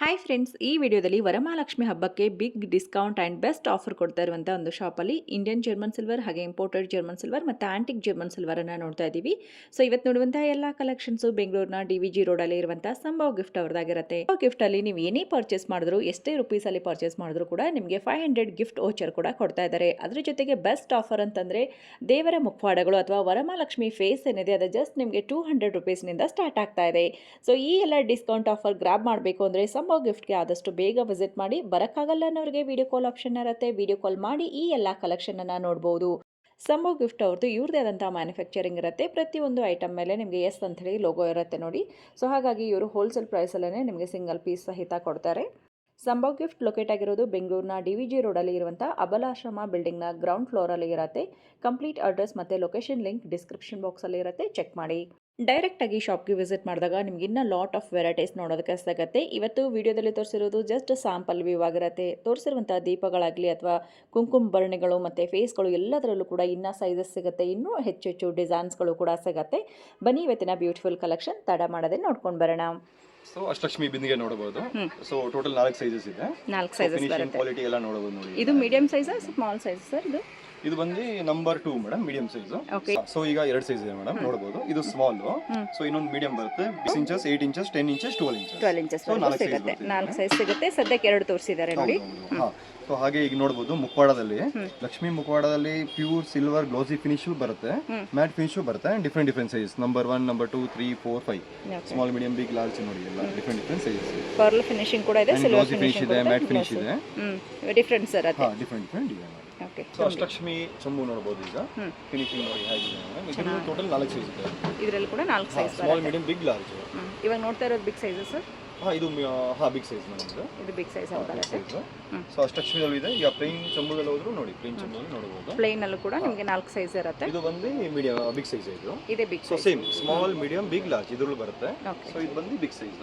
Hi friends ಈ ವಿಡಿಯೋದಲ್ಲಿ ವರಮಹಾಲಕ್ಷ್ಮಿ ಹಬ್ಬಕ್ಕೆ big discount and best offer ಕೊಡ್ತಾ ಇರುವಂಥ ಒಂದು ಶಾಪಲ್ಲಿ ಇಂಡಿಯನ್ ಜರ್ಮನ್ ಸಿಲ್ವರ್ ಹಾಗೆ ಇಂಪೋರ್ಟೆಡ್ ಜರ್ಮನ್ ಸಿಲ್ವರ್ ಮತ್ತು ಆಂಟಿಕ್ ಜರ್ಮನ್ ಸಿಲ್ವರನ್ನು ನೋಡ್ತಾ ಇದ್ದೀವಿ. ಸೊ ಇವತ್ತು ನೋಡುವಂಥ ಎಲ್ಲ ಕಲೆಕ್ಷನ್ಸು ಬೆಂಗಳೂರಿನ ಡಿ ವಿ ಜಿ ರೋಡಲ್ಲಿ ಇರುವಂಥ ಸಂಭವ ಗಿಫ್ಟ್ ಅವ್ರದ್ದಾಗಿರುತ್ತೆ. ಗಿಫ್ಟಲ್ಲಿ ನೀವು ಏನೇ ಪರ್ಚೇಸ್ ಮಾಡಿದ್ರು, ಎಷ್ಟೇ ರುಪೀಸಲ್ಲಿ ಪರ್ಚೇಸ್ ಮಾಡಿದ್ರು ಕೂಡ ನಿಮಗೆ ಫೈವ್ ಹಂಡ್ರೆಡ್ ಗಿಫ್ಟ್ ಓಚರ್ ಕೂಡ ಕೊಡ್ತಾ ಇದ್ದಾರೆ. ಅದ್ರ ಜೊತೆಗೆ ಬೆಸ್ಟ್ ಆಫರ್ ಅಂತಂದರೆ ದೇವರ ಮುಖವಾಡಗಳು ಅಥವಾ ವರಮಹಾಲಕ್ಷ್ಮಿ ಫೇಸ್ ಏನಿದೆ, ಅದು ಜಸ್ಟ್ ನಿಮಗೆ ಟೂ ಹಂಡ್ರೆಡ್ ರುಪೀಸ್ನಿಂದ ಸ್ಟಾರ್ಟ್ ಆಗ್ತಾ ಇದೆ. ಸೊ ಈ ಎಲ್ಲ ಡಿಸ್ಕೌಂಟ್ ಆಫರ್ ಗ್ರಾಬ್ ಮಾಡಬೇಕು ಅಂದರೆ ಸಂಭವ್ ಗಿಫ್ಟ್ಗೆ ಆದಷ್ಟು ಬೇಗ ವಿಸಿಟ್ ಮಾಡಿ, ಬರೋಕ್ಕಾಗಲ್ಲ ಅನ್ನೋರಿಗೆ ವಿಡಿಯೋ ಕಾಲ್ ಆಪ್ಷನ್ ಇರುತ್ತೆ. ವಿಡಿಯೋ ಕಾಲ್ ಮಾಡಿ ಈ ಎಲ್ಲ ಕಲೆಕ್ಷನನ್ನು ನೋಡ್ಬೋದು. ಸಂಭವ್ ಗಿಫ್ಟ್ ಅವ್ರದ್ದು ಇವ್ರದೇ ಆದಂಥ ಮ್ಯಾನುಫ್ಯಾಕ್ಚರಿಂಗ್ ಇರುತ್ತೆ. ಪ್ರತಿಯೊಂದು ಐಟಮ್ ಮೇಲೆ ನಿಮಗೆ ಎಸ್ ಅಂತ ಹೇಳಿ ಲೋಗೋ ಇರುತ್ತೆ ನೋಡಿ. ಸೊ ಹಾಗಾಗಿ ಇವರು ಹೋಲ್ಸೇಲ್ ಪ್ರೈಸಲ್ಲೇ ನಿಮಗೆ ಸಿಂಗಲ್ ಪೀಸ್ ಸಹಿತ ಕೊಡ್ತಾರೆ. ಸಂಭವ್ ಗಿಫ್ಟ್ ಲೊಕೇಟ್ ಆಗಿರೋದು ಬೆಂಗಳೂರಿನ ಡಿ ವಿ ಜಿ ರೋಡಲ್ಲಿ ಇರುವಂಥ ಅಬಲಾಶ್ರಮ ಬಿಲ್ಡಿಂಗ್ನ ಗ್ರೌಂಡ್ ಫ್ಲೋರಲ್ಲಿ ಇರುತ್ತೆ. ಕಂಪ್ಲೀಟ್ ಅಡ್ರೆಸ್ ಮತ್ತು ಲೊಕೇಶನ್ ಲಿಂಕ್ ಡಿಸ್ಕ್ರಿಪ್ಷನ್ ಬಾಕ್ಸಲ್ಲಿ ಇರುತ್ತೆ. ಚೆಕ್ ಮಾಡಿ. ಡೈರೆಕ್ಟಾಗಿ ಶಾಪ್ಗೆ ವಿಸಿಟ್ ಮಾಡಿದಾಗ ನಿಮ್ಗೆ ಇನ್ನೂ ಲಾಟ್ ಆಫ್ ವೆರೈಟೀಸ್ ನೋಡೋದಕ್ಕೆ ಸಿಗುತ್ತೆ. ಇವತ್ತು ವಿಡಿಯೋದಲ್ಲಿ ತೋರಿಸಿರೋದು ಜಸ್ಟ್ ಸ್ಯಾಂಪಲ್ ವ್ಯೂ ಆಗಿರುತ್ತೆ. ತೋರಿಸಿರುವಂಥ ದೀಪಗಳಾಗಲಿ ಅಥವಾ ಕುಂಕುಮ ಭರಣಿಗಳು ಮತ್ತು ಫೇಸ್ಗಳು ಎಲ್ಲದರಲ್ಲೂ ಕೂಡ ಇನ್ನೂ ಸೈಜಸ್ ಸಿಗುತ್ತೆ. ಇನ್ನೂ ಹೆಚ್ಚು ಹೆಚ್ಚು ಡಿಸೈನ್ಸ್ಗಳು ಕೂಡ ಸಿಗುತ್ತೆ. ಬನ್ನಿ ಇವತ್ತಿನ ಬ್ಯೂಟಿಫುಲ್ ಕಲೆಕ್ಷನ್ ತಡ ಮಾಡದೆ ನೋಡ್ಕೊಂಡು ಬರೋಣ. ಸೊ ಅಷ್ಟಲಕ್ಷ್ಮಿ ಬಿಂದಿಗೆ ನೋಡಬಹುದು ಸೊ ಟೋಟಲ್ ನಾಲ್ಕು ಸೈಜಸ್ ಇದೆ. ನಾಲ್ಕು ಸೈಜಸ್ ಕ್ವಾಲಿಟಿ ಎಲ್ಲ ನೋಡಬಹುದು ನೋಡಿ. ಇದು medium size small size sir ಇದು? ಇದು ಬಂದು number two madam medium size. So ಈಗ ಎರಡು ಸೈಜ್ ಇದೆ ಮೇಡಮ್ ನೋಡಬಹುದು ಇದು ಸ್ಮಾಲ್ ಸೊ ಇನ್ನೊಂದು ಮೀಡಿಯಂ ಬರುತ್ತೆ. Six inches eight inches ten inches twelve inches twelve inches ನಾಲ್ಕು ಸಿಗುತ್ತೆ. ಬರುತ್ತೆ. ನಾಲ್ಕು ಸೈಜ್ ಸಿಗುತ್ತೆ. ಸದ್ಯಕ್ಕೆ ಎರಡು ತೋರಿಸಿದ್ದಾರೆ ನೋಡಿ. ಸೊ ಹಾಗೆ ಈಗ ನೋಡಬಹುದು ಮುಖವಾಡದಲ್ಲಿ ಲಕ್ಷ್ಮಿ ಮುಖವಾಡದಲ್ಲಿ ಪ್ಯೂರ್ ಸಿಲ್ವರ್ ಗ್ಲೋಸಿ ಫಿನಿಶ್ ಬರುತ್ತೆ. ಮ್ಯಾಟ್ ಫಿನಿಶ್ ಬರುತ್ತೆ. Different different size number one number two three four five small medium big large ನೋಡಿ ಎಲ್ಲ. Different different sizes pearl finishing ಕೂಡ ಇದೆ ಸಿಲ್ವರ್ ಗ್ಲೋಸಿ ಫಿನಿಶ್ ಇದೆ ಮ್ಯಾಟ್ ಫಿನಿಶ್ ಇದೆ. ಡಿಫ್ರೆಂಟ್ ಸರ್ ಡಿಫ್ರೆಂಟ್ ಡಿಫ್ರೆಂಟ್ ಇದೆ. Okay Ashtalakshmi ಚಂಬು ನೋಡಬಹುದು ಈಗ. ಫಿನಿಶಿಂಗ್ ನೋಡಿ ಹೇಗಿದೆ ಇದರಲ್ಲಿ ಟೋಟಲ್ ನಾಲ್ಕು ಸೈಜ್ ಇದೆ. ಇದರಲ್ಲಿ ಕೂಡ ನಾಲ್ಕು size small medium big large ಇವಾಗ ನೋಡ್ತಾ ಇರೋದು ಬಿಗ್ ಸೈಜ್ ಸರ್ ಹಾ ಇದು ಹಾ ಬಿಗ್ ಸೈಜ್ ಇದು. ಬಿಗ್ ಸೈಜ್ ಸೈಜ್ ಸೊ ಅಷ್ಟಲಕ್ಷ್ಮಿದಲ್ಲಿ ಇದೆ. ಈಗ ಪ್ಲೇನ್ ಚಂಬುದಲ್ಲಿ ಹೋದ್ರು ನೋಡಿ ಪ್ಲೇನ್ ಚಂಬುದಲ್ಲಿ ನೋಡಬಹುದು ಪ್ಲೇನ್ ಅಲ್ಲೂ ಕೂಡ ನಿಮಗೆ ನಾಲ್ಕು ಸೈಜ್ ಇರುತ್ತೆ. ಇದು ಬಂದು ಮೀಡಿಯಂ ಬಿಗ್ ಸೈಜ್ ಇದು. ಇದೆ big so same small medium big large ಇದ್ರಲ್ಲಿ ಬರುತ್ತೆ. ಸೊ ಇದು ಬಂದು ಬಿಗ್ ಸೈಜ್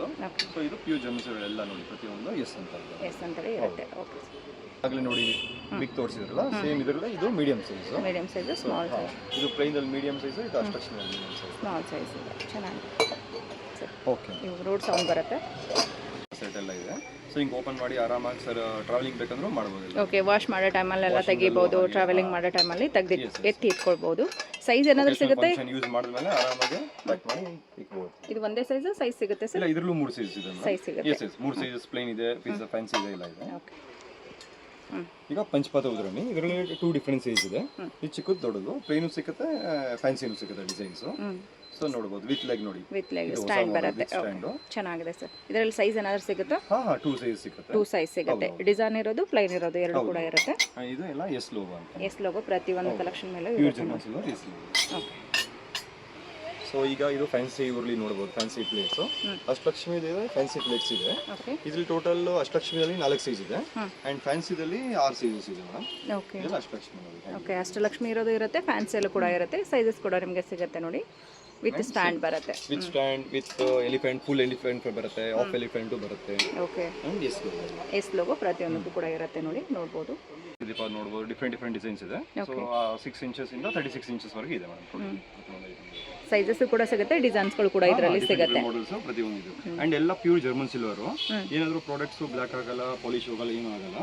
ಸೊ ಇದು ಪ್ಯೂ ಜಮ್ಸ್ ಎಲ್ಲ ನೋಡಿ ಪ್ರತಿಯೊಂದು ಎಸ್ ಅಂತ ಎಸ್ ಅಂತ ಇರುತ್ತೆ. ಓಕೆ ಆಗಲೇ ನೋಡಿ ಬಿಗ್ ತೋರಿಸಿದ್ರಲ್ಲ ಸೇಮ್ ಇದರಲ್ಲ ಇದು medium size medium size small size ಇದು ಪ್ಲೇನ್ ಅಲ್ಲಿ ಮೀಡಿಯಂ ಸೈಜ್ ಇದು Ashtalakshmi medium size small size ಚೆನ್ನಾಗಿ ಓಕೆ ಇವಾಗ ರೋಡ್ ಸೌಂಡ್ ಬರುತ್ತೆ. ಸೆಟ್ ಎಲ್ಲ ಇದೆ. ಸೊ ಹಿಂಗೆ ಓಪನ್ ಮಾಡಿ ಆರಾಮಾಗಿ ಸರ್ ಟ್ರಾವೆಲಿಂಗ್ ಬೇಕಂದ್ರೂ ಮಾಡ್ಬೋದು ಓಕೆ ವಾಶ್ ಮಾಡೋ ಟೈಮಲ್ಲೆಲ್ಲ ತೆಗಿಬೋದು ಟ್ರಾವೆಲಿಂಗ್ ಮಾಡೋ ಟೈಮಲ್ಲಿ ತೆಗ್ದು ಎತ್ತಿ ಇಟ್ಕೊಳ್ಬೋದು. ಸೈಜ್ ಏನಾದರೂ ಸಿಗುತ್ತೆ? ಯೂಸ್ ಮಾಡಿದ್ಮೇಲೆ ಆರಾಮಾಗಿ ಪ್ಯಾಕ್ ಮಾಡಿ ಇಕ್ಬೋದು ಇದು ಒಂದೇ ಸೈಜ್ ಸೈಜ್ ಸಿಗುತ್ತೆ ಸರ್ ಇಲ್ಲ ಇದ್ರಲ್ಲೂ ಮೂರು ಸೈಜ್ ಇದೆ ಸೈಜ್ ಸಿಗುತ್ತೆ. ಎಸ್ ಎಸ್ ಮೂರು ಸೈಜಸ್ ಪ್ಲೇನ್ ಇದೆ ಪಿಜ್ಜಾ ಫ್ಯಾನ್ಸಿ ಇದೆ ಇಲ್ಲ ಇದೆ. ಓಕೆ ಈಗ ಪಂಚಪಾತ ಉದ್ರಣಿ ಇದರಲ್ಲಿ ಟೂ ಡಿಫ್ರೆಂಟ್ ಸೈಜ್ ಇದೆ. ಇದು ಚಿಕ್ಕದು ದೊಡ್ಡದು ಪ್ಲೇನು ಸಿಗುತ್ತೆ ಫ್ಯಾನ್ಸಿನೂ ಸಿಗುತ್ತೆ ಡಿಸೈನ್ಸು ಸೊ ನೋಡಬಹುದು ವಿತ್ ಲೆಗ್ ನೋಡಿ. ವಿತ್ ಲೆಗ್ ಸ್ಟ್ಯಾಂಡ್ ಬರುತ್ತೆ. ಚೆನ್ನಾಗಿದೆ ಸರ್. ಇದರಲ್ಲಿ ಸೈಜ್ ಏನಾದರೂ ಸಿಗುತ್ತಾ? ಹಾ ಹಾ ಟೂ ಸೈಜ್ ಸಿಗುತ್ತೆ. ಟೂ ಸೈಜ್ ಸಿಗುತ್ತೆ. ಡಿಸೈನ್ ಇರೋದು ಪ್ಲೈನ್ ಇರೋದು ಎರಡು ಕೂಡ ಇರುತ್ತೆ. ಇದು ಎಲ್ಲ ಎಸ್ ಲೋಗೋ ಅಂತ. ಎಸ್ ಲೋಗೋ ಪ್ರತಿಯೊಂದು ಕಲೆಕ್ಷನ್ ಮೇಲೆ ಇರುತ್ತೆ. ಓಕೆ ಸೊ ಈಗ ಇದು ಫ್ಯಾನ್ಸಿ ಊರ್ಲಿ ನೋಡಬಹುದು ಫ್ಯಾನ್ಸಿ ಪ್ಲೇಟ್ಸ್ ಅಷ್ಟಲಕ್ಷ್ಮಿ ಇದೆ ಫ್ಯಾನ್ಸಿ ಪ್ಲೇಟ್ಸ್ ಇದೆ. ಇದ್ರಲ್ಲಿ ಟೋಟಲ್ ಅಷ್ಟಲಕ್ಷ್ಮಿಯಲ್ಲಿ ನಾಲ್ಕು ಸೈಜ್ ಇದೆ. ಅಂಡ್ ಫ್ಯಾನ್ಸಿದಲ್ಲಿ ಆರು ಸೈಜಸ್ ಇದೆ ಮೇಡಮ್ ಅಷ್ಟಲಕ್ಷ್ಮಿನಲ್ಲಿ ಓಕೆ ಅಷ್ಟಲಕ್ಷ್ಮಿ ಇರೋದು ಇರುತ್ತೆ ಫ್ಯಾನ್ಸಿಯಲ್ಲೂ ಕೂಡ ಇರುತ್ತೆ. ಸೈಜಸ್ ಕೂಡ ನಿಮಗೆ ಸಿಗುತ್ತೆ ನೋಡಿ. ವಿತ್ ಸ್ಟ್ಯಾಂಡ್ ಬರುತ್ತೆ. With stand with elephant full elephant ಬರುತ್ತೆ ಆಫ್ ಎಲಿಫೆಂಟು ಬರುತ್ತೆ. Okay S logo S logo ಪ್ರತಿಯೊಂದಕ್ಕೂ ಕೂಡ ಇರುತ್ತೆ ನೋಡಿ ನೋಡ್ಬೋದು. ದೀಪ ನೋಡ್ಬೋದು ಡಿಫ್ರೆಂಟ್ ಡಿಫ್ರೆಂಟ್ ಡಿಸೈನ್ಸ್ ಇದೆ. ಸೊ ಸಿಕ್ಸ್ ಇಂಚಸ್ ಇಂದ ತರ್ಟಿ ಸಿಕ್ಸ್ ಇಂಚಸ್ ವರೆಗೆ ಇದೆ ಮೇಡಮ್ ಸೈಜಸ್ ಕೂಡ ಸಿಗುತ್ತೆ ಡಿಸೈನ್ಸ್ಗಳು ಕೂಡ ಇದರಲ್ಲಿ ಸಿಗುತ್ತೆ. ಮಾಡಲ್ಸ್ ಪ್ರತಿಯೊಂದು ಅಂಡ್ ಎಲ್ಲ ಪ್ಯೂರ್ ಜರ್ಮನ್ ಸಿಲ್ವರ್ ಏನಾದ್ರು ಪ್ರಾಡಕ್ಟ್ಸ್ ಬ್ಲಾಕ್ ಆಗಲ್ಲ ಪಾಲಿಶ್ ಹೋಗಲ್ಲ ಏನೂ ಆಗಲ್ಲ.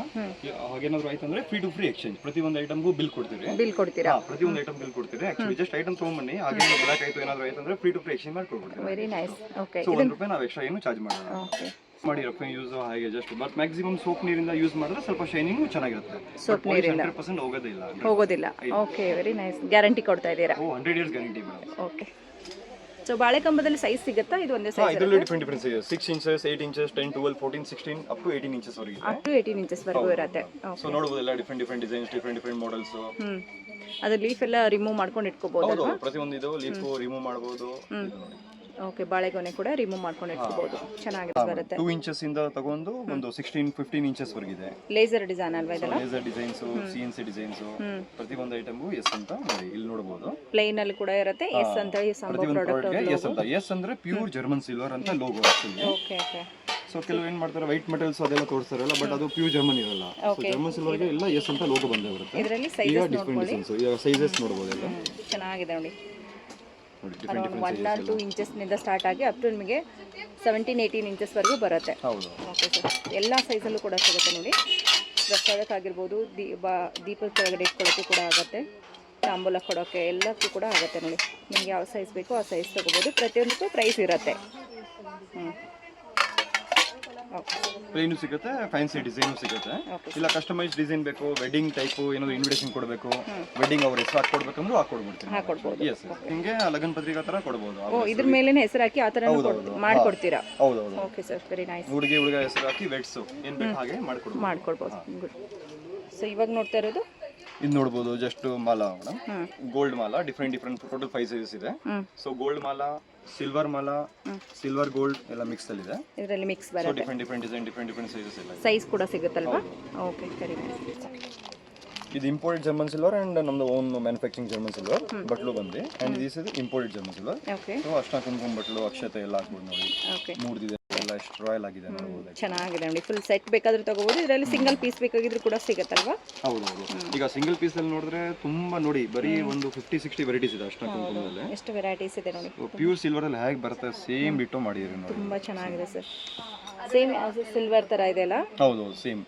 ಹಾಗೇನಾದ್ರು ಆಯ್ತಂದ್ರೆ ಫ್ರೀ ಟು ಫ್ರೀ ಎಕ್ಸ್ಚೇಂಜ್ ಪ್ರತಿಯೊಂದು ಐಟಮ್ಗೂ ಬಿಲ್ ಕೊಡ್ತೀರಿ. ಬಿಲ್ ಕೊಡ್ತೀರಾ? ಪ್ರತಿ ಪ್ರತಿಯೊಂದು ಐಟಮ್ ಬಿಲ್ ಕೊಡ್ತೀರಿ. ಆಕ್ಚುಲಿ ಜಸ್ಟ್ ಐಟಮ್ ತೊಗೊಂಬನ್ನಿ ಹಾಗೆ ಬ್ಲಾಕ್ ಆಯ್ತು ಏನಾದ್ರು ಆಯ್ತು ಅಂದ್ರೆ ಫ್ರೀ ಟು ಫ್ರೀ ಎಕ್ಸ್ಚೇಂಜ್ ಮಾಡಿ ಕೊಡ್ಬಿಡ್ತೀವಿ ವೆರಿ ನೈಸ್ ಓಕೆ ಸೊ ಒಂದು ರೂಪಾಯಿ ನಾವು ಎಕ್ಸ್ಟ್ರಾ ಏನು ಚಾರ್ಜ್ ಮಾಡೋಣ ಓಕೆ ಮಾಡಿ ರಫ್ ಯೂಸ್ ಹಾಗೆ ಜಸ್ಟ್ ಬಟ್ ಮ್ಯಾಕ್ಸಿಮಮ್ ಸೋಪ್ ನೀರಿಂದ ಯೂಸ್ ಮಾಡಿದ್ರೆ ಸ್ವಲ್ಪ ಶೈನಿಂಗ್ ಚೆನ್ನಾಗಿರುತ್ತೆ. ಸೋಪ್ ನೀರಿಂದ. ಪರ್ಸೆಂಟ್ ಹೋಗೋದಿಲ್ಲ. ಹೋಗೋದಿಲ್ಲ ಓಕೆ ವೆರಿ ನೈಸ್ ಗ್ಯಾರಂಟಿ ಕೊಡ್ತಾ ಇದ್ದೀರಾ? ಓ hundred years guarantee okay so ಬಾಳೆಕಂಬದಲ್ಲಿ size ಸಿಗುತ್ತಾ? ಇದು ಒಂದೇ ಸೈಜ್ ಇದರಲ್ಲಿ different different size six inches eight inches ten twelve fourteen sixteen up to eighteen inches ವರೆಗೆ ಅಪ್ ಟು ಏಟೀನ್ ಇಂಚಸ್ ವರೆಗೂ ಇರುತ್ತೆ. ಸೊ ನೋಡಬಹುದು ಎಲ್ಲ different different designs different different models hmm. ಅದು ಲೀಫ್ ಎಲ್ಲ ರಿಮೂವ್ ಮಾಡ್ಕೊಂಡು ಇಟ್ಕೋಬಹುದು ಹೌದು ಪ್ರತಿಯೊಂದು ಇದು ಲೀಫ್ ರಿಮೂವ್ ಮಾಡಬಹುದು ಓಕೆ ಬಾಳೆಗೊನೆ ಕೂಡ ರಿಮೂವ್ ಮಾಡ್ಕೊಂಡು ಇಟ್ಕೋಬಹುದು ಚೆನ್ನಾಗಿದೆ ಬರುತ್ತೆ. ಟೂ ಇಂಚಸ್ ಇಂದ ತಗೊಂಡು ಒಂದು ಸಿಕ್ಸ್ಟೀನ್ ಫಿಫ್ಟೀನ್ ಇಂಚಸ್ ವರೆಗಿದೆ. ಲೇಸರ್ ಡಿಸೈನ್ ಅಲ್ವಾ ಇದೆಲ್ಲ? ಲೇಸರ್ ಡಿಸೈನ್ಸ್ ಸಿ ಎನ್ ಪ್ರತಿ ಒಂದು ಪ್ರತಿಯೊಂದು ಐಟಮ್ಗೂ ಎಸ್ ಅಂತ ನೋಡಿ ಇಲ್ಲಿ ನೋಡಬಹುದು ಪ್ಲೇನ್ ಅಲ್ಲಿ ಕೂಡ ಇರುತ್ತೆ ಎಸ್ ಅಂತ ಈ ಸಂಭವ ಪ್ರಾಡಕ್ಟ್ ಎಸ್ ಅಂತ. ಎಸ್ ಅಂದ್ರೆ ಪ್ಯೂರ್ ಜರ್ಮನ್ ಸಿಲ್ವರ್ ಅಂತ ಲೋಗೋ ಓಕೆ ಓಕೆ ಸೊ ಕೆಲವು ಏನ್ ಮಾಡ್ತಾರೆ ವೈಟ್ ಮೆಟಲ್ಸ್ ಅದೆಲ್ಲ ತೋರಿಸ್ತಾರಲ್ಲ ಬಟ್ ಅದು ಪ್ಯೂರ್ ಜರ್ಮನ್ ಇರಲ್ಲ. ಸೊ ಜರ್ಮನ್ ಸಿಲ್ವರ್ ಎಲ್ಲ ಎಸ್ ಅಂತ ಲೋಗೋ ಬಂದೇ ಬರುತ್ತೆ. ಇದರಲ್ಲಿ ಈಗ ಸೈಜಸ್ ಡಿಫ್ರೆಂಟ್ ಡಿಸೈನ್ಸ್ ಈಗ ಸೈಜಸ್ ನೋಡಬಹುದು ಎಲ್ಲ ಚೆನ್ನಾಗಿದೆ ನೋಡಿ. ಡಿಫ್ರೆಂಟ್ ಒನ್ ಆರ್ ಟು ಇಂಚಸ್ನಿಂದ ಸ್ಟಾರ್ಟ್ ಆಗಿ ಅಪ್ ಟು ನಿಮಗೆ ಸೆವೆಂಟೀನ್ ಏಯ್ಟೀನ್ ಇಂಚಸ್ವರೆಗೂ ಬರುತ್ತೆ. ಹೌದು. ಓಕೆ ಸರ್ ಎಲ್ಲ ಸೈಜಲ್ಲೂ ಕೂಡ ಸಿಗುತ್ತೆ ನೋಡಿ. ಪ್ರಸಾದಕ್ಕಾಗಿರ್ಬೋದು ದೀಪ ದೀಪದ ಕೆಳಗಡೆ ಇಟ್ಕೊಳ್ಳೋಕ್ಕೂ ಕೂಡ ಆಗುತ್ತೆ. ತಾಂಬೂಲ ಕೊಡೋಕ್ಕೆ ಎಲ್ಲಕ್ಕೂ ಕೂಡ ಆಗುತ್ತೆ ನೋಡಿ. ನಿಮ್ಗೆ ಯಾವ ಸೈಜ್ ಬೇಕೋ ಆ ಸೈಜ್ ತೊಗೋಬೋದು. ಪ್ರತಿಯೊಂದಕ್ಕೂ ಪ್ರೈಸ್ ಇರುತ್ತೆ. ಹ್ಞೂ ಪ್ಲೇನು ಸಿಗುತ್ತೆ ಫ್ಯಾನ್ಸಿ ಡಿಸೈನು ಸಿಗುತ್ತೆ. ಇಲ್ಲ ಕಸ್ಟಮೈಸ್ ಡಿಸೈನ್ ಬೇಕು ವೆಡ್ಡಿಂಗ್ ಟೈಪ್ ಏನಾದ್ರು ಇನ್ವಿಟೇಷನ್ ಕೊಡಬೇಕು ವೆಡ್ಡಿಂಗ್ ಅವ್ರ ಹೆಸರು ಹಾಕೊಡ್ಬೇಕಂದ್ರೂ ಹಾಕೊಡ್ಬಿಡ್ತೀನಿ ಎಸ್ ಹಿಂಗೆ ಲಗನ್ ಪತ್ರಿಕೆ ಥರ ಕೊಡ್ಬೋದು ಓ ಇದ್ರ ಮೇಲೇ ಹೆಸರು ಹಾಕಿ ಆ ಥರ ಮಾಡ್ಕೊಡ್ತೀರಾ? ಹೌದು ಹೌದು. ಓಕೆ ಸರ್ ವೆರಿ ನೈಸ್ ಹುಡುಗಿ ಹುಡುಗ ಹೆಸರು ಹಾಕಿ ವೆಡ್ಸು ಏನು ಬೇಕು ಹಾಗೆ ಮಾಡ್ಕೊಡ್ಬೋದು. ಮಾಡ್ಕೊಡ್ಬೋದು. ಸೊ ಇವಾಗ ನೋಡ್ತಾ ಇರೋದು ಇದು ನೋಡ್ಬೋದು ಜಸ್ಟ್ ಮಾಲಾ madam. Gold Mala different different total five sizes ಇದೆ. ಸೊ ಗೋಲ್ಡ್ ಮಾಲಾ ಸಿಲ್ವರ್ ಮಾಲಾ ಸಿಲ್ವರ್ ಗೋಲ್ಡ್ ಎಲ್ಲ ಮಿಕ್ಸ್ ಅಲ್ಲಿ ಇದೆ. ಇದರಲ್ಲಿ ಮಿಕ್ಸ್ ಸೊ ಬರುತ್ತೆ. Different different design different different sizes ಎಲ್ಲ ಇದೆ. ಸೈಜ್ ಕೂಡ ಸಿಗುತ್ತಲ್ವಾ? ಓಕೆ ಸರಿ ಇದು ಇಂಪೋರ್ಟೆಡ್ ಜರ್ಮನ್ ಸಿಲ್ವರ್ ಅಂಡ್ ನಮ್ದು ಓನ್ ಮ್ಯಾನುಫ್ಯಾಕ್ಚರಿಂಗ್ ಜರ್ಮನ್ ಸಿಲ್ವರ್ ಬಟ್ಲು ಬಂದು. ಅಂಡ್ ದಿಸ್ ಇದು import German silver okay so ಅಷ್ಟ ಕುಂಕುಮ ಬಟ್ಲು ಅಕ್ಷತೆ ಎಲ್ಲ ಹಾಕ್ಬೋದು ನೋಡಿ. ಓಕೆ ಮೂರ್ದಿದೆ. ಎಲ್ಲ ಎಷ್ಟು ರಾಯಲ್ ಆಗಿದೆ ನೋಡಬಹುದು ಚೆನ್ನಾಗಿದೆ ನೋಡಿ ಫುಲ್ ಸೆಟ್ ಬೇಕಾದ್ರೂ ತಗೋಬಹುದು ಇದರಲ್ಲಿ ಸಿಂಗಲ್ ಪೀಸ್ ಬೇಕಾಗಿದ್ರು ಕೂಡ ಸಿಗತ್ತಲ್ವಾ? ಹೌದು ಹೌದು ಈಗ ಸಿಂಗಲ್ ಪೀಸ್ ಅಲ್ಲಿ ನೋಡಿದ್ರೆ ತುಂಬಾ ನೋಡಿ ಬರೀ ಒಂದು ಫಿಫ್ಟಿ ಸಿಕ್ಸ್ಟಿ ವೆರೈಟೀಸ್ ಇದೆ ಅಷ್ಟು ಕುಂಕುಮದಲ್ಲಿ ಎಷ್ಟು ವೆರೈಟೀಸ್ ಇದೆ ನೋಡಿ. ಪ್ಯೂರ್ ಸಿಲ್ವರ್ ಅಲ್ಲಿ ಹೇಗೆ ಬರುತ್ತೆ ಸೇಮ್ ಬಿಟ್ಟು ಮಾಡಿದ್ರು ನೋಡಿ. ತುಂಬಾ ಚೆನ್ನಾಗಿದೆ ಸರ್ ಸೇಮ್ ಸಿಲ್ವರ್ ತರ ಇದೆಯಲ್ಲ ಹೌದು ಹೌದು ಸೇಮ್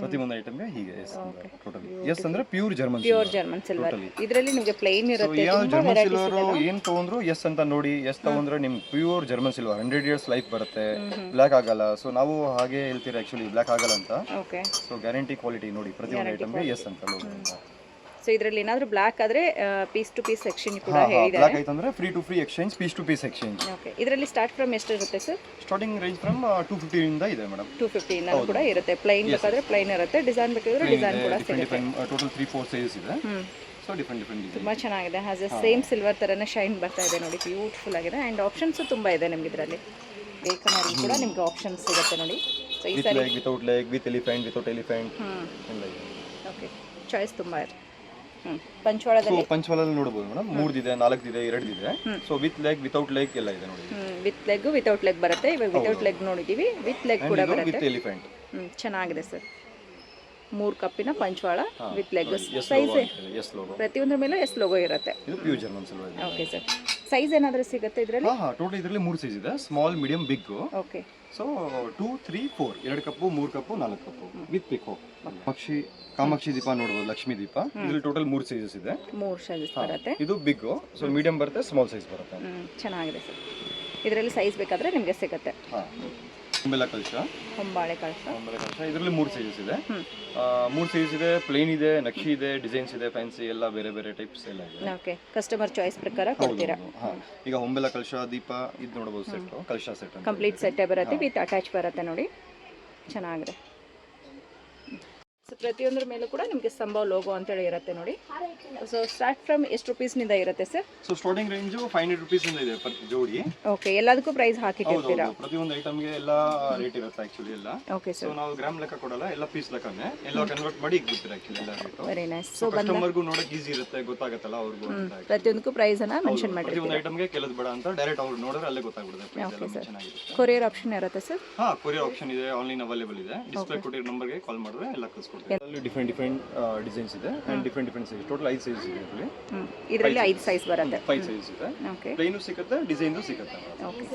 ಪ್ರತಿಯೊಂದು ಐಟಮ್ಗೆ ಹೀಗೆ ಎಸ್ ಟೋಟಲಿ ಎಸ್ ಅಂದ್ರೆ pure German pure German silver ಇದರಲ್ಲಿ ನಿಮಗೆ ಪ್ಲೇನ್ ಇರುತ್ತೆ ಯಾವ ಜರ್ಮನ್ ಸಿಲ್ವರ್ ಏನ್ ತಗೊಂಡ್ರು ಎಸ್ ಅಂತ ನೋಡಿ ಎಸ್ ತಗೊಂಡ್ರೆ ನಿಮ್ಗೆ pure German silver hundred years life ಬರುತ್ತೆ. ಬ್ಲ್ಯಾಕ್ ಆಗಲ್ಲ. ಸೊ ನಾವು ಹಾಗೆ ಹೇಳ್ತೀರಾ ಆಕ್ಚುಲಿ ಬ್ಲ್ಯಾಕ್ ಆಗಲ್ಲ ಅಂತ. ಓಕೆ ಸೊ ಗ್ಯಾರಂಟಿ ಕ್ವಾಲಿಟಿ ನೋಡಿ ಪ್ರತಿ ಒಂದು ಐಟಮ್ಗೆ ಎಸ್ ಅಂತ ನೋಡಿ ಅಂತ. ಸೊ ಇದರಲ್ಲಿ ಏನಾದರೂ ಬ್ಲ್ಯಾಕ್ ಆದರೆ ಪೀಸ್ ಟು ಪೀಸ್ ಎಕ್ಸ್ಚೇಂಜ್ ಕೂಡ ಹೇಳಿದ್ದಾರೆ. ಆಯ್ತು ಅಂದ್ರೆ free to free exchange piece to piece exchange okay ಇದರಲ್ಲಿ ಸ್ಟಾರ್ಟ್ ಫ್ರಮ್ ಎಷ್ಟು ಇರುತ್ತೆ sir starting range from two ಫಿಫ್ಟಿಯಿಂದ ಇದೆ ಮೇಡಮ್ ಟೂ ಫಿಫ್ಟಿಯಿಂದ ಕೂಡ ಇರುತ್ತೆ. ಪ್ಲೈನ್ ಬೇಕಾದ್ರೆ ಪ್ಲೈನ್ ಇರುತ್ತೆ. ಡಿಸೈನ್ ಬೇಕಾದ್ರೆ ಡಿಸೈನ್ ಕೂಡ ಡಿಫ್ರೆಂಟ್ ಸಿಗುತ್ತೆ. Different total three four sizes ಇದೆ. ಸೋ ಸೊ ಡಿಫ್ರೆಂಟ್ ಡಿಫ್ರೆಂಟ್ ತುಂಬಾ ತುಂಬ ಚೆನ್ನಾಗಿದೆ. ಹ್ಯಾಸ್ ಎ ಸೇಮ್ ಸಿಲ್ವರ್ ಥರನೇ ಶೈನ್ ಬರ್ತಾ ಇದೆ ನೋಡಿ. ಬ್ಯೂಟಿಫುಲ್ ಆಗಿದೆ. ಆ್ಯಂಡ್ ಆಪ್ಷನ್ಸು ತುಂಬ ಇದೆ ನಿಮ್ಗೆ ಇದರಲ್ಲಿ. ಬೇಕನ್ನೋರಿಗೆ ಕೂಡ ನಿಮ್ಗೆ ಆಪ್ಷನ್ಸ್ ಸಿಗುತ್ತೆ ನೋಡಿ. ಸೊ ಈ with sorry. Leg without leg with elephant without elephant ಎಲ್ಲ ಇದೆ. ಓಕೆ ಚಾಯ್ಸ್ ತುಂಬಾ ಇದೆ. ಸೊ ಪಂಚವಾಳದಲ್ಲಿ ನೋಡಬಹುದು ಮೇಡಮ್. ಮೂರ್ದಿದೆ ನಾಲ್ಕಿದೆ ಎರಡಿದೆ so with leg without leg ಎಲ್ಲ ಇದೆ ನೋಡಿ. ವಿತ್ ಲೆಗ್ ವಿತೌಟ್ ಲೆಗ್ ಬರುತ್ತೆ. ಇವಾಗ ವಿತೌಟ್ ಲೆಗ್ ನೋಡಿದೀವಿ. ವಿತ್ ಲೆಗ್ ಕೂಡ ಬರುತ್ತೆ. ಎಲಿಫೆಂಟ್ ಚೆನ್ನಾಗಿದೆ ಸರ್. ಮೂರು ಕಪ್ಪಿನ ಪಂಚವಾಳ with leg S size S ಪ್ರತಿಯೊಂದ್ರ ಮೇಲೂ ಎಷ್ಟು ಲೋಗೋ ಇರುತ್ತೆ. ಓಕೆ ಸರ್ ಸೈಜ್ ಏನಾದರೂ ಸಿಗುತ್ತೆ ಇದರಲ್ಲಿ? ಟೋಟಲ್ ಇದರಲ್ಲಿ ಮೂರು ಸೈಜ್ ಇದೆ. Small medium big okay so two three four ಎರಡು ಕಪ್ಪು ಮೂರು ಕಪ್ಪು ನಾಲ್ಕು ಕಪ್ಪು. ವಿತ್ ಪಿಕೋ ಪಕ್ಷಿ ಕಾಮಾಕ್ಷಿ ದೀಪ ನೋಡ್ಬೋದು ಲಕ್ಷ್ಮೀ ದೀಪ. ಇದ್ರಲ್ಲಿ ಟೋಟಲ್ ಮೂರು ಸೈಜಸ್ ಇದೆ. ಮೂರು ಸೈಜಸ್ ಬರುತ್ತೆ. ಇದು ಬಿಗ್ ಸೊ ಮೀಡಿಯಂ ಬರುತ್ತೆ ಸ್ಮಾಲ್ ಸೈಜ್ ಬರುತ್ತೆ. ಚೆನ್ನಾಗಿದೆ ಸರ್. ಇದರಲ್ಲಿ ಸೈಜ್ ಬೇಕಾದ್ರೆ ನಿಮಗೆ ಸಿಗುತ್ತೆ. ಹಾ ಬೆಲ್ಲ ಕಲಶ ಹೊಂಬಾಳೆ ಕಳಸ. ಬೆಲ್ಲ ಕಲಶ ಇದರಲ್ಲಿ ಮೂರು ಸೈಜಸ್ ಇದೆ. ಮೂರು ಸೀರೀಸ್ ಇದೆ ಪ್ಲೇನ್ ಇದೆ ನಕ್ಷಿ ಇದೆ ಡಿಸೈನ್ಸ್ ಇದೆ ಫ್ಯಾನ್ಸಿ ಎಲ್ಲ ಬೇರೆ ಬೇರೆ ಟೈಪ್ಸ್ ಎಲ್ಲ ಇದೆ. ಓಕೆ ಕಸ್ಟಮರ್ ಚಾಯ್ಸ್ ಪ್ರಕಾರ ಕೊಡ್ತೀರಾ? ಹಾ. ಈಗ ಹೊಂಬೆಲ್ಲ ಕಲಶ ದೀಪ ಇದು ನೋಡಬಹುದು ಸೆಟ್ ಕಲಶ ಸೆಟ್ ಕಂಪ್ಲೀಟ್ ಸೆಟ್ಟೇ ಬರುತ್ತೆ ವಿತ್ ಅಟ್ಯಾಚ್ ಬರುತ್ತೆ ನೋಡಿ. ಚೆನ್ನಾಗಿದೆ. ಸೊ ಪ್ರತಿಯೊಂದ್ರ ಮೇಲೂ ಕೂಡ ನಿಮಗೆ ಸಂಭವ ಲೋಗೋ ಅಂತೇಳಿ ಇರುತ್ತೆ ನೋಡಿ. ಸೊ ಸ್ಟಾರ್ಟ್ ಫ್ರಮ್ ಎಷ್ಟು ರುಪೀಸ್ನಿಂದ ಇರುತ್ತೆ sir so starting range five hundred rupees ಇಂದ ಇದೆ per ಜೋಡಿ. ಓಕೆ ಎಲ್ಲದಕ್ಕೂ ಪ್ರೈಸ್ ಹಾಕಿಟ್ಟಿರ್ತೀರಾ ಹೌದು. ಪ್ರತಿಯೊಂದು ಐಟಮ್ಗೆ ಎಲ್ಲ ರೇಟ್ ಇರುತ್ತೆ ಆಕ್ಚುಲಿ ಎಲ್ಲ. ಓಕೆ ಸೊ ಸರ್ ನಾವು ಗ್ರಾಮ್ ಲೆಕ್ಕ ಕೊಡಲ್ಲ ಎಲ್ಲ ಪೀಸ್ ಲೆಕ್ಕನೇ. ಎಲ್ಲ ಕನ್ವರ್ಟ್ ಮಾಡಿ ಈಗ ಬಿಡ್ತೀರಾ ಆಕ್ಚುಲಿ ಎಲ್ಲ ರೇಟು ವೆರಿ ನೈಸ್ ಸೊ ಕಸ್ಟಮರ್ಗೂ ನೋಡಕ್ ಈಸಿ ಇರುತ್ತೆ ಗೊತ್ತಾಗತ್ತಲ್ಲ ಅವ್ರಿಗೂ ಅಂತ ಪ್ರೈಸ್ ಪ್ರೈಸನ್ನು ಮೆನ್ಷನ್ ಮಾಡಿ ಐಟಂ ಐಟಮ್ಗೆ ಕೆಲಸ ಬೇಡ ಅಂತ ಡೈರೆಕ್ಟ್ ಅವ್ರು ನೋಡಿದ್ರೆ ಅಲ್ಲೇ ಗೊತ್ತಾಗ್ಬಿಡುತ್ತೆ ಎಲ್ಲ ಕೊರಿಯರ್ ಆಪ್ಷನ್ ಇರುತ್ತೆ ಸರ್ ಹಾ ಕೊರಿಯರ್ ಆಪ್ಷನ್ ಇದೆ ಆನ್ಲೈನ್ ಅವೈಲೇಬಲ್ ಇದೆ. ಡಿಸ್ಪ್ಲೇ ಕೊಟ್ಟಿರೋ ನಂಬರ್ಗೆ ಕಾಲ್ ಮಾಡಿದ್ರೆ ಎಲ್ಲ ಕಳ್ಸ್ಕೊಡ್ತೀವಿ. ಅಲ್ಲಿ ಡಿಫ್ರೆಂಟ್ ಡಿಫ್ರೆಂಟ್ ಡಿಸೈನ್ಸ್ ಇದೆ and different different size total ಐದು ಸೈಜ್ ಇದೆ ಇದರಲ್ಲಿ ಇದರಲ್ಲಿ ಐದು ಸೈಜ್ ಬರುತ್ತೆ. ಫೈವ್ ಸೈಜ್ ಇದೆ. ಓಕೆ ಪ್ಲೇನು ಸಿಗುತ್ತೆ ಡಿಸೈನು ಸಿಗುತ್ತೆ. ಓಕೆ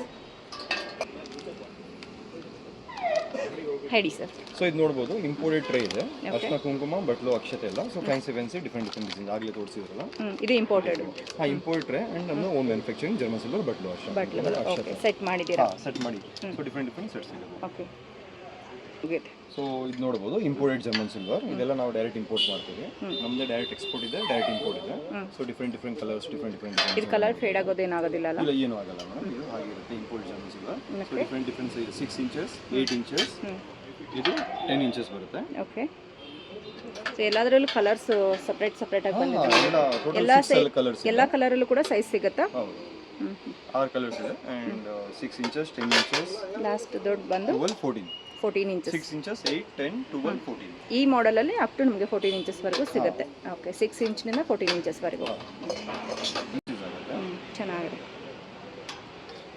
ಹೇಳಿ ಸರ್ ಸೊ ಇದು ನೋಡ್ಬೋದು ಇಂಪೋರ್ಟೆಡ್ ಟ್ರೇ ಇದೆ. ಅರ್ಶನ ಕುಂಕುಮ ಬಟ್ಲು ಅಕ್ಷತೆ ಎಲ್ಲ. So fancy fancy different different design ಆಗಲೇ ತೋರಿಸಿದ್ರಲ್ಲ. ಇದು ಇಂಪೋರ್ಟೆಡ್ ಹಾ ಇಂಪೋರ್ಟ್ ಟ್ರೈ ಅಂಡ್ ನಮ್ಮ ಓನ್ ಮ್ಯಾನುಫ್ಯಾಕ್ಚರಿಂಗ್ ಜರ್ಮನ್ ಸಿಲ್ವರ್ ಬಟ್ಲು ಅರ್ಶನ ಬಟ್ಲು. ಸೆಟ್ ಮಾಡಿದ್ದೀರಾ? ಸೆಟ್ ಮಾಡಿ ಸೊ ಡಿಫ್ರೆಂಟ್ ಡಿಫ್ರೆಂಟ್ ಸೆಟ್ಸ್ ಇದೆ ಓಕೆ ಮುಗೀತು ಸೊ ಇದು ನೋಡ್ಬೋದು ಇಂಪೋರ್ಟೆಡ್ ಜರ್ಮನ್ ಸಿಲ್ವರ್ ಇದೆಲ್ಲ ನಾವು ಡೈರೆಕ್ಟ್ ಇಂಪೋರ್ಟ್ ಮಾಡ್ತೀವಿ. ನಮ್ದೇ ಡೈರೆಕ್ಟ್ ಎಕ್ಸ್ಪೋರ್ಟ್ ಇದೆ ಡೈರೆಕ್ಟ್ ಇಂಪೋರ್ಟ್ ಇದೆ. So different different colours different different ಇದು ಕಲರ್ ಫೇಡ್ ಆಗೋದೇನಾಗೋದಿಲ್ಲ ಅಲ್ಲ? ಇಲ್ಲ ಏನೂ ಆಗಲ್ಲ ಮೇಡಮ್ ಇದು ಹಾಗಿರುತ್ತೆ import German silver so different different ಇದೆ ಸಿಕ್ಸ್ ಇಂಚಸ್ ಏಯ್ಟ್ ಇಂಚಸ್ ಇದು ಟೆನ್ ಇಂಚಸ್ ಬರುತ್ತೆ. ಓಕೆ ಸೊ ಎಲ್ಲದರಲ್ಲೂ ಕಲರ್ಸ್ ಸಪ್ರೇಟ್ ಸಪ್ರೇಟ್ ಆಗಿ ಬಂದಿದೆ. ಎಲ್ಲ ಸೇಲ್ ಎಲ್ಲ ಕಲರ್ಸ್ ಎಲ್ಲ ಕಲರಲ್ಲೂ ಕೂಡ ಸೈಜ್ ಸಿಗುತ್ತಾ? ಆರ್ ಆರು ಕಲರ್ಸ್ ಇದೆ. And six inches ten inches last ದೊಡ್ಡ ಬಂದು? Twelve fourteen fourteen inches six inches eight ten twelve fourteen ಈ ಮಾಡೆಲಲ್ಲಿ ಅಪ್ ಟು ನಮಗೆ ಫೋರ್ಟೀನ್ ಇಂಚಸ್ವರೆಗೂ ಸಿಗುತ್ತೆ. ಓಕೆ ಸಿಕ್ಸ್ ಇಂಚ್ನಿಂದ ಫೋರ್ಟೀನ್ ಇಂಚಸ್ವರೆಗೂ ಆಗುತ್ತೆ. ಹ್ಞೂ ಚೆನ್ನಾಗಿದೆ.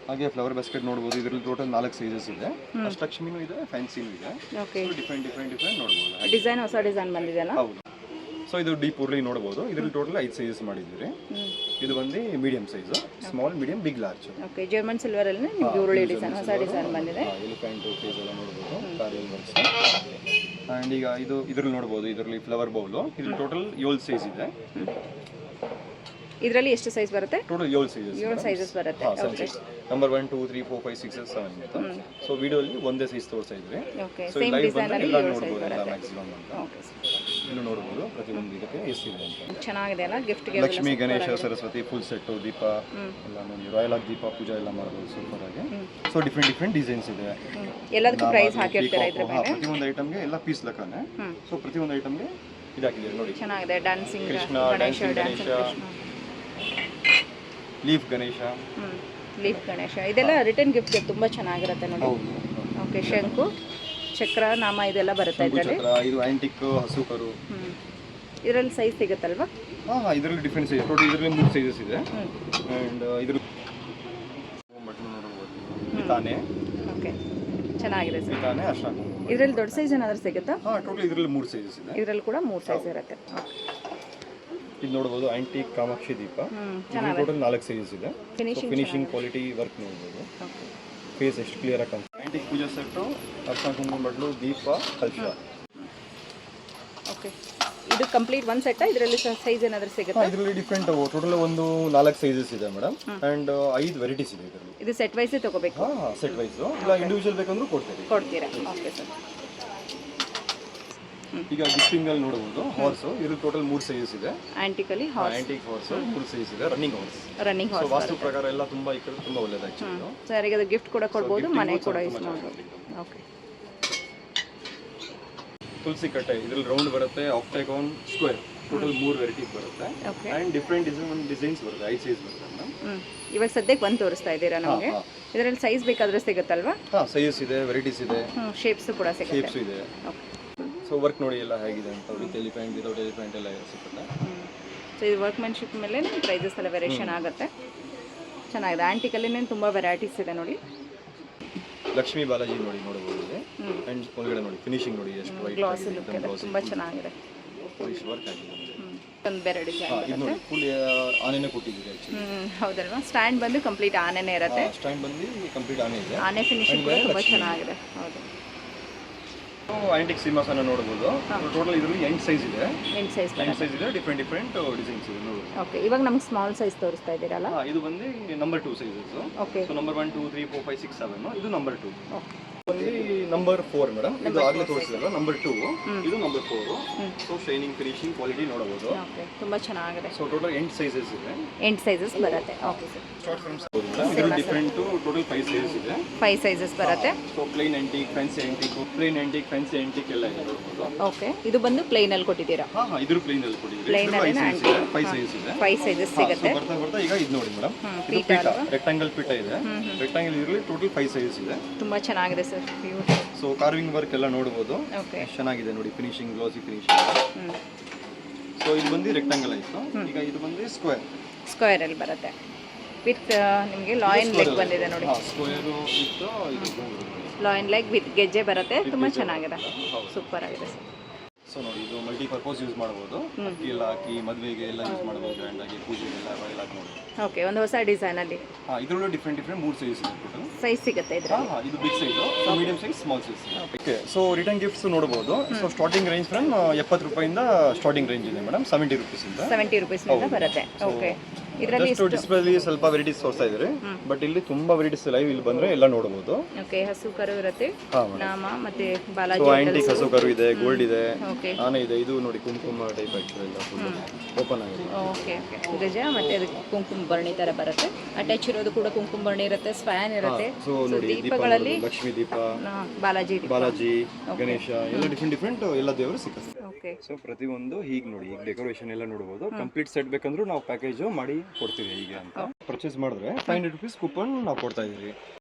ಹಾಗೆ ಫ್ಲವರ್ ಬಾಸ್ಕೆಟ್ ನೋಡಬಹುದು ಇದರಲ್ಲಿ ಟೋಟಲ್ ನಾಲ್ಕು ಸೈಜಸ್ ಇದೆ. ಅಷ್ಟಲಕ್ಷ್ಮಿನೂ ಇದೆ ಫ್ಯಾನ್ಸಿನೂ ಇದೆ. ಓಕೆ ಡಿಫ್ರೆಂಟ್ ಡಿಫ್ರೆಂಟ್ ಡಿಫ್ರೆಂಟ್ ನೋಡ್ಬೋದು. ಡಿಸೈನ್ ಹೊಸ ಡಿಸೈನ್ ಬಂದಿದೆಯಲ್ಲ? ಹೌದು. ಸೊ ಇದು ಡೀಪ್ ಉರ್ಲಿ ನೋಡಬಹುದು ಇದ್ರಲ್ಲಿ ಟೋಟಲ್ ಐದು ಸೈಜಸ್ ಮಾಡಿದ್ದೀವಿ ಇದು ಬಂದು medium size small medium big large okay German ಸಿಲ್ವರಲ್ಲಿ ನಿಮಗೆ ಉರುಳಿ ಡಿಸೈನ್ ಹೊಸ ಡಿಸೈನ್ ಬಂದಿದೆ. ಎಲಿಫೆಂಟ್ ಫೇಸ್ ಎಲ್ಲ ನೋಡ್ಬೋದು ಕಾರ್ಯಲ್ ವರ್ಕ್ಸ್ ಆ್ಯಂಡ್ ಈಗ ಇದು ಇದ್ರಲ್ಲಿ ನೋಡ್ಬೋದು ಇದರಲ್ಲಿ ಫ್ಲವರ್ ಬೌಲು ಇದು ಟೋಟಲ್ ಏಳು ಸೈಜ್ ಇದೆ. ಇದರಲ್ಲಿ ಎಷ್ಟು ಸೈಜ್ ಬರುತ್ತೆ? ಟೋಟಲ್ 7 ಸೈಜಸ್ 7 ಸೈಜಸ್ ಬರುತ್ತೆ. Okay number one two three four five six seven ಅಂತ ವಿಡಿಯೋ ಅಲ್ಲಿ ಒಂದೇ ಸೈಜ್ ತೋರಿಸ್ತಾ ಓಕೆ ಸೊ ಸೇಮ್ ಡಿಸೈನ್ ಅಲ್ಲಿ ಬಂದರೆ ಎಲ್ಲ ಸೈಜ್ ನೋಡ್ಬೋದು ಎಲ್ಲ ಬರುತ್ತೆ. ಮ್ಯಾಕ್ಸಿಮಮ್ ಅಂತ. ಓಕೆ ಇಲ್ಲೂ ನೋಡ್ಬೋದು ಪ್ರತಿಯೊಂದು ಇದಕ್ಕೆ ಎಷ್ಟಿದೆ ಅಂತ. ಚೆನ್ನಾಗಿದೆ ಅಲ್ಲ ಗಿಫ್ಟ್ಗೆ ಲಕ್ಷ್ಮಿ ಗಣೇಶ ಸರಸ್ವತಿ ಫುಲ್ ಸೆಟ್ಟು ದೀಪ ಎಲ್ಲ ನೋಡಿ ರಾಯಲ್ ಆಗಿ ದೀಪ ಪೂಜೆ ಎಲ್ಲ ಮಾಡಬಹುದು ಸೂಪರ್ ಆಗಿ. ಸೊ ಡಿಫ್ರೆಂಟ್ ಡಿಫ್ರೆಂಟ್ ಡಿಸೈನ್ಸ್ ಇದೆ. ಎಲ್ಲದಕ್ಕೂ ಪ್ರೈಸ್ ಹಾಕಿರ್ತೀರಾ ಇದ್ರ ಮೇಲೆ? ಪ್ರತಿಯೊಂದು ಐಟಮ್ಗೆ ಎಲ್ಲ ಪೀಸ್ ಲೆಕ್ಕನೆ. ಸೊ ಪ್ರತಿಯೊಂದು ಐಟಮ್ಗೆ ಇದಾಗಿದೆ ನೋಡಿ. ಚೆನ್ನಾಗಿದೆ dancing Krishna, Ganesha dancing Ganesha. Leaf Ganesha. Leaf Ganesha. ಇದೆಲ್ಲ ರಿಟರ್ನ್ ಗಿಫ್ಟ್ ತುಂಬ ಚೆನ್ನಾಗಿರುತ್ತೆ ನೋಡಿ. ಓಕೆ ಶಂಕು. ಚಕ್ರ ನಾಮ ಇದೆಲ್ಲ ಬರುತ್ತೆ ಇದರಲ್ಲಿ? ಚಕ್ರ ಇದು ಆಂಟಿಕ್ ಹಸು ಕರು ಇದರಲ್ಲಿ ಸೈಜ್ ಸಿಗುತ್ತಲ್ವಾ? ಹಾಂ ಹಾಂ ಇದರಲ್ಲಿ ಡಿಫ್ರೆಂಟ್ ಸೈಜ್ ಟೋಟಲ್ ಇದರಲ್ಲಿ ಮೂರು ಸೈಜಸ್ ಇದೆ. ಅಂಡ್ ಆ್ಯಂಡ್ ಇದ್ರ ನೋಡ್ಬೋದು. ತಾನೆ ಓಕೆ ಚೆನ್ನಾಗಿದೆ ಸರ್. ತಾನೆ ಅಷ್ಟ ಇದರಲ್ಲಿ ದೊಡ್ಡ ಸೈಜ್ ಏನಾದರೂ ಸಿಗುತ್ತಾ? ಹಾಂ ಟೋಟಲ್ ಇದರಲ್ಲಿ ಮೂರು ಸೈಜಸ್ ಇದೆ. ಇದರಲ್ಲಿ ಕೂಡ ಮೂರು ಸೈಜ್ ಇರುತ್ತೆ. ಇದು ನೋಡ್ಬೋದು ಆಂಟಿಕ್ ಕಾಮಾಕ್ಷಿ ದೀಪ. ಟೋಟಲ್ ನಾಲ್ಕು ಸೈಜಸ್ ಇದೆ. ಫಿನಿಶಿಂಗ್ ಕ್ವಾಲಿಟಿ ವರ್ಕ್ ನೋಡ್ಬೋದು. ಓಕೆ ಫೇಸ್ ಎಷ್ಟು ಕ್ಲಿಯರ್ ಆಗಿ ಆಂಟಿಕ್ ಪೂಜಾ ಸೆಟ್ಟು ಅರ್ಶನ ಕುಂಕುಮ ಬಟ್ಲು ದೀಪ ಕಲ್ಶ ಓಕೆ ಇದು ಕಂಪ್ಲೀಟ್ ಒಂದು ಸೆಟ್ ಇದರಲ್ಲಿ ಸೈಜ್ ಏನಾದರೂ ಸಿಗುತ್ತಾ? ಇದರಲ್ಲಿ ಡಿಫ್ರೆಂಟ್ ಟೋಟಲ್ ಒಂದು ನಾಲ್ಕು ಸೈಜಸ್ ಇದೆ ಮೇಡಮ್ ಆ್ಯಂಡ್ ಐದು ವೆರೈಟೀಸ್ ಇದೆ ಇದರಲ್ಲಿ. ಇದು ಸೆಟ್ ವೈಸೇ ತಗೋಬೇಕು? ಹಾಂ ಹಾಂ ಸೆಟ್ ವೈಸು ಇಲ್ಲ ಇಂಡಿವಿಜುವಲ್ ಬೇಕಂದ್ರೂ ಕೊಡ್ತೀವಿ ಕೊಡ್ತೀರಾ? ಓಕೆ ಸರ್ ಈಗ ಗಿಫ್ಟಿಂಗ್ ಅಲ್ಲಿ ನೋಡಬಹುದು. ಹಾರ್ಸ್ ಇದು ಟೋಟಲ್ ಮೂರು ಸೈಜಸ್ ಇದೆ. ಆಂಟಿಕಲಿ ಹಾರ್ಸ್ ಆಂಟಿಕ್ ಹಾರ್ಸ್ ಮೂರು ಸೈಜಸ್ ಇದೆ running horse running horse vastu ಪ್ರಕಾರ ಎಲ್ಲ ತುಂಬಾ ಈ ಕಡೆ ತುಂಬಾ ಒಳ್ಳೇದು ಆಕ್ಚುಲಿ ಸರ್ ಈಗ ಅದು ಗಿಫ್ಟ್ ಕೂಡ ಕೊಡಬಹುದು ಮನೆ ಕೂಡ ಯೂಸ್ ಮಾಡಬಹುದು ಓಕೆ ತುಳಸಿ ಕಟ್ಟೆ ಇದ್ರಲ್ಲಿ ರೌಂಡ್ ಬರುತ್ತೆ ಆಕ್ಟಾಗೋನ್ ಸ್ಕ್ವೇರ್ ಟೋಟಲ್ ಮೂರು ವೆರೈಟೀಸ್ ಬರುತ್ತೆ. Okay and different design designs ಬರುತ್ತೆ ಐದು ಸೈಜ್ ಬರುತ್ತೆ ಇವಾಗ ಸದ್ಯಕ್ಕೆ ಒಂದು ತೋರಿಸ್ತಾ ಇದ್ದೀರಾ ನಮಗೆ. ಇದರಲ್ಲಿ ಸೈಜ್ ಬೇಕಾದ್ರೆ ಸಿಗುತ್ತಲ್ವಾ? ಹಾಂ ಸೈಜಸ್ ಇದೆ ವೆರೈಟೀಸ್ ಇದೆ. ಶೇಪ್ಸ್ ಕೂಡ ಸಿಗುತ್ತೆ. ಶೇಪ್ಸ್ ಇದೆ. ಓಕೆ ಸೊ ವರ್ಕ್ ನೋಡಿ ಎಲ್ಲ ಹೇಗಿದೆ ಅಂತ ವಿತ್ ಎಲಿಫೆಂಟ್ ವಿತೌಟ್ ಎಲಿಫೆಂಟ್ ಎಲ್ಲ ಸಿಗುತ್ತೆ ಸೊ ಇದು ವರ್ಕ್ಮೆನ್ಶಿಪ್ ಮೇಲೆ ಪ್ರೈಸಸ್ ಎಲ್ಲ ವೆರೇಷನ್ ಆಗುತ್ತೆ. ಚೆನ್ನಾಗಿದೆ. ಆಂಟಿಕಲ್ಲಿ ತುಂಬ ವೆರೈಟೀಸ್ ಇದೆ ನೋಡಿ. ಲಕ್ಷ್ಮೀ ಬಾಲಾಜಿ ನೋಡಿ ನೋಡಬಹುದು ಇದೆ ಅಂಡ್ ಒಳಗಡೆ ನೋಡಿ ಫಿನಿಶಿಂಗ್ ನೋಡಿ ಎಷ್ಟು ವೈಟ್ ಗ್ಲಾಸ್ ಲುಕ್ ಇದೆ. ತುಂಬ ಚೆನ್ನಾಗಿದೆ. ಫಿನಿಶ್ ವರ್ಕ್ ಆಗಿದೆ ಒಂದು ಬೇರೆ ಡಿಸೈನ್ ನೋಡಿ ಫುಲ್ ಆನೆನೇ ಕೊಟ್ಟಿದ್ದೀರಿ ಆ್ಯಕ್ಚುಲಿ ಹೌದಲ್ವಾ? ಸ್ಟ್ಯಾಂಡ್ ಬಂದು ಕಂಪ್ಲೀಟ್ ಆನೆನೇ ಇರುತ್ತೆ. ಸ್ಟ್ಯಾಂಡ್ ಬಂದು ಕಂಪ್ಲೀಟ್ ಆನೆ ಇದೆ. ಆನೆ ಫಿನಿಶಿಂಗ್ ಕೂಡ ತುಂಬ ಚೆನ್ನಾಗಿದೆ. ಹೌದು. ಆಂಟಿಕ್ ಅನ್ನ ನೋಡಬಹುದು ಟೋಟಲ್ ಇದರಲ್ಲಿ ಎಂಟು ಸೈಜ್ ಇದೆ. ಎಂಟು ಸೈಜ್ ಎಂಟು ಸೈಜ್ ಇದೆ ಡಿಫ್ರೆಂಟ್ ಡಿಫ್ರೆಂಟ್ ಡಿಸೈನ್ಸ್ ಇದೆ ನೋಡಿ. ಓಕೆ ಇವಾಗ ನಮ್ಗೆ ಸ್ಮಾಲ್ ಸೈಜ್ ತೋರಿಸ್ತಾ ಇದ್ದೀರಲ್ಲ? ಹಾಂ ಇದು ಬಂದು number two sizes okay so number one two three four five six seven ಇದು ನಂಬರ್ ಟೂ ಓಕೆ ಬಂದು ನಂಬರ್ ಫೋರ್ ಮೇಡಮ್ ಇದು ಆಗಲೇ ತೋರಿಸಿದಲ್ಲ ನಂಬರ್ ಟೂ ಇದು number four so shining finishing quality ನೋಡಬಹುದು. ತುಂಬ ಚೆನ್ನಾಗಿದೆ. ಸೊ ಟೋಟಲ್ ಎಂಟು ಸೈಜಸ್ ಇದೆ. ಎಂಟು ಸೈಜಸ್ ಬರುತ್ತೆ. ಓಕೆ ಸರ್ ಶಾರ್ಟ್ ಇದು ಡಿಫರೆಂಟ್ ಟೋಟಲ್ ಫೈವ್ ಸೈಜಸ್ ಇದೆ. ಫೈವ್ ಸೈಜಸ್ ಬರುತ್ತೆ. So plain antique fancy antique plain antique fancy antique ಎಲ್ಲ ಇದೆ ಓಕೆ ಇದು ಬಂದು ಪ್ಲೈನಲ್ಲಿ ಕೊಟ್ಟಿದ್ದೀರಾ? ಹಾಂ ಹಾ ಇದ್ರ ಪ್ಲೇನ್ ಅಲ್ಲಿ ಕೊಟ್ಟಿದ್ದೀರಾ ಪ್ಲೇನ್ ಇದೆ. ಫೈವ್ ಸೈಜಸ್ ಇದೆ. ಫೈವ್ ಸೈಜಸ್ ಸಿಗುತ್ತೆ. ಬರ್ತಾ ಬರ್ತಾ ಈಗ ಇದು ನೋಡಿ ಮೇಡಮ್ ಇದು ಪೀಠ ರೆಕ್ಟಾಂಗಲ್ ಪೀಠ ಇದೆ. ರೆಕ್ಟಾಂಗಲ್ ಇರಲಿ ಟೋಟಲ್ ಫೈವ್ ಸೈಜಸ್ ಇದೆ. ತುಂಬಾ ಚೆನ್ನಾಗಿದೆ sir beauty so carving work ಎಲ್ಲ ನೋಡ್ಬೋದು. ಓಕೆ ಎಷ್ಟ್ ಚೆನ್ನಾಗಿದೆ ನೋಡಿ ಫಿನಿಶಿಂಗ್ ಗ್ಲೋಸಿ ಫಿನಿಶಿಂಗ್ ಹ್ಞೂ ಸೊ ಇದು ಬಂದು ರೆಕ್ಟಾಂಗಲ್ ಆಯಿತು. ಈಗ ಇದು ಬಂದು ಸ್ಕ್ವೇರ್ ಸ್ಕ್ವೇರಲ್ಲಿ ಬರುತ್ತೆ. ವಿತ್ ನಿಮಗೆ ಲಾಯನ್ ಲೆಗ್ ಬಂದಿದೆ ನೋಡಿ. ಸ್ಕ್ವೇರು ಇತ್ತು ಇದು ಲಾಯನ್ ಲೆಗ್ ವಿತ್ ಗೆಜ್ಜೆ ಬರುತ್ತೆ ತುಂಬ ಚೆನ್ನಾಗಿದೆ. ಸೂಪರ್ ಆಗಿದೆ. ಸರ್ ನೋಡಿ ಪರ್ಪೋಸ್ ಯೂಸ್ ಮಾಡ್ಬೋದು. ಅಕ್ಕಿ ಎಲ್ಲ ಹಾಕಿ ಮದುವೆಗೆ ಎಲ್ಲ ಯೂಸ್ ಮಾಡ್ಬೋದು ಗ್ರ್ಯಾಂಡ್ ಆಗಿ ಪೂಜೆಗೆಲ್ಲ ಎಲ್ಲ ಆಗಿ ನೋಡಿ ಓಕೆ ಒಂದು ಹೊಸ ಡಿಸೈನಲ್ಲಿ ಹಾ ಇದರಲ್ಲೂ ಡಿಫ್ರೆಂಟ್ ಡಿಫ್ರೆಂಟ್ ಮೂರು ಸೈಜ್ ಇದೆ ಸೈಜ್ ಸಿಗುತ್ತೆ ಇದರಲ್ಲಿ. ಹಾ, ಇದು big size so medium size small size okay so return gifts ನೋಡಬಹುದು ಸೊ ಸ್ಟಾರ್ಟಿಂಗ್ ರೇಂಜ್ ಫ್ರಮ್ ಎಪ್ಪತ್ತು ರೂಪಾಯಿಂದ ಸ್ಟಾರ್ಟಿಂಗ್ ರೇಂಜ್ ಇದೆ ಮೇಡಮ್ ಸೆವೆಂಟಿ ರುಪೀಸಿಂದ ಸೆವೆಂಟಿ ರುಪೀಸ್ನಿಂದ ಬರುತ್ತೆ. ಓಕೆ ಇದರಲ್ಲಿ ಡಿಸ್ಪ್ಲೇಲಿ ಸ್ವಲ್ಪ ವೆರೈಟೀಸ್ ತೋರಿಸ್ತಾ ಇದ್ದಾರೆ. ಬಟ್ ಇಲ್ಲಿ ತುಂಬಾ ವೆರೈಟೀಸ್ ಲೈವ್ ಇಲ್ಲಿ ಬಂದ್ರೆ ಎಲ್ಲ ನೋಡಬಹುದು ಓಕೆ ಹಸು ಕರು ಇರುತ್ತೆ ನಾಮ ಮತ್ತೆ ಬಾಲಾಜಿ ಆಂಟಿಕ್ ಹಸು ಕರು ಇದೆ ಗೋಲ್ಡ್ ಇದೆ ಓಕೆ ಆನೆ ಇದೆ ಇದು ನೋಡಿ ಕುಂಕುಮ ಟೈಪ್ ಆಗಿದೆ ಎಲ್ಲ ಓಪನ್ ಆಗಿದೆ. ಓಕೆ ಓಕೆ ಗಜ ಮತ್ತೆ ಅದಕ್ಕೆ ಕುಂಕುಮ ಬರ್ಣಿ ತರ ಬರುತ್ತೆ. ಅಟ್ಯಾಚ್ ಇರೋದು ಕೂಡ ಕುಂಕುಮ ಬರ್ಣಿ ಇರುತ್ತೆ ಸ್ಪ್ಯಾನ್ ಇರುತ್ತೆ. ಸೊ ನೋಡಿ ದೀಪ ದೀಪಗಳಲ್ಲಿ ಲಕ್ಷ್ಮೀ ದೀಪ ಬಾಲಾಜಿ ಬಾಲಾಜಿ ಗಣೇಶ ಎಲ್ಲ ಡಿಫ್ರೆಂಟ್ ಡಿಫ್ರೆಂಟ್ ಎಲ್ಲ ದೇವರು ಓಕೆ ಸೊ ಪ್ರತಿಯೊಂದು ಹೀಗೆ ನೋಡಿ ಈಗ ಡೆಕೋರೇಷನ್ ಎಲ್ಲ ನೋಡಬಹುದು ಕಂಪ್ಲೀಟ್ ಸೆಟ್ ಬೇಕಂದ್ರೂ ನಾವು ಪ್ಯಾಕೇಜ್ ಮಾಡಿ ಕೊಡ್ತೀವಿ ಹೀಗೆ ಅಂತ. ಪರ್ಚೇಸ್ ಮಾಡಿದ್ರೆ ಫೈವ್ ಹಂಡ್ರೆಡ್ ರುಪೀಸ್ ಕೂಪನ್ ನಾವು ಕೊಡ್ತಾ ಇದೀವಿ